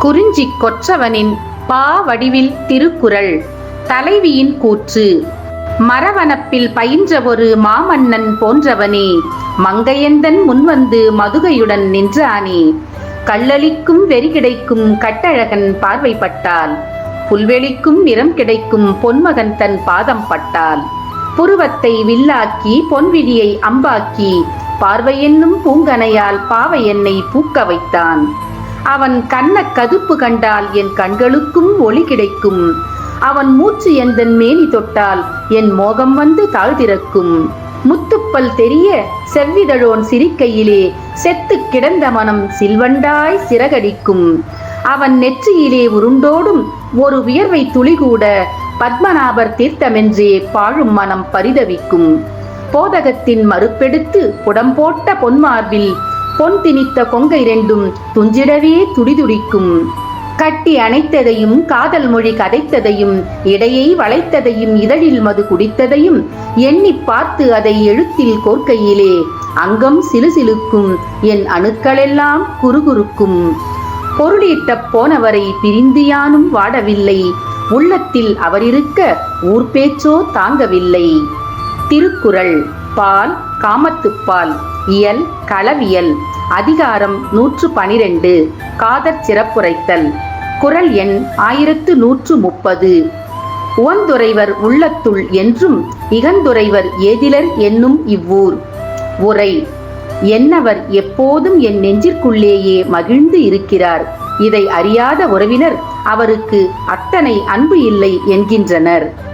குறிஞ்சி கொற்றவனின் பா வடிவில் திருக்குறள். தலைவியின் கூற்று. மரவனப்பில் பயின்ற ஒரு மாமன்னன் போன்றவனே. மங்கையந்தன் முன்வந்து மதுகையுடன் நின்றானே. கல்லளிக்கும் வெறி கிடைக்கும் கட்டழகன் பார்வைப்பட்டால். புல்வெளிக்கும் நிறம் கிடைக்கும் பொன்மகன் தன் பாதம் பட்டால். புருவத்தை வில்லாக்கி பொன்விழியை அம்பாக்கி. பார்வையென்னும் பூங்கனையால் பாவை என்னை பூக்க வைத்தான். அவன் கண்ண கதுப்பு கண்டால் என் கண்களுக்கும் ஒளி கிடைக்கும். அவன் மூச்சு எந்தன் மேனி தொட்டால் என் மோகம் வந்து தாழ்திறக்கும் முத்துப்பல் தெரிய செவ்விதழோன் சிரிக்கையிலே செத்து கிடந்த மனம் சில்வண்டாய் சிறகடிக்கும். அவன் நெற்றியிலே உருண்டோடும் ஒரு வியர்வை துளி கூட பத்மநாபர் தீர்த்தமென்றே பாழும் மனம் பரிதவிக்கும். போதகத்தின் மறுப்பெடுத்து புடம்போட்ட பொன்மார்பில் பொன் திணித்த கொங்கை ரெண்டும் துஞ்சிடவே துடிதுடிக்கும். கட்டி அணைத்ததையும் காதல் மொழி கதைத்ததையும் இடையை வளைத்ததையும் இதழில் மது குடித்ததையும் எண்ணி பார்த்து அதை எழுத்தில் கோர்க்கையிலே அங்கம் சிலுசிலுக்கும் என் அணுக்களெல்லாம் குறுகுறுக்கும். பொருளீட்ட போனவரை பிரிந்து யானும் வாடவில்லை. உள்ளத்தில் அவரிருக்க ஊர் பேச்சோ தாங்கவில்லை. திருக்குறள். பால் காமத்துப்பால் இயல் களவியல் அதிகாரம் நூற்று பனிரெண்டு காதற் சிறப்புரைத்தல் குறள் எண் ஆயிரத்து நூற்று முப்பது. உவந்துறைவர் உள்ளத்துள் என்றும் இகந்துறைவர் ஏதிலர் என்னும் இவ்வூர். உரை என்னவர் எப்போதும் என் நெஞ்சிற்குள்ளேயே மகிழ்ந்து இருக்கிறார். இதை அறியாத உறவினர் அவருக்கு அத்தனை அன்பு இல்லை என்கின்றனர்.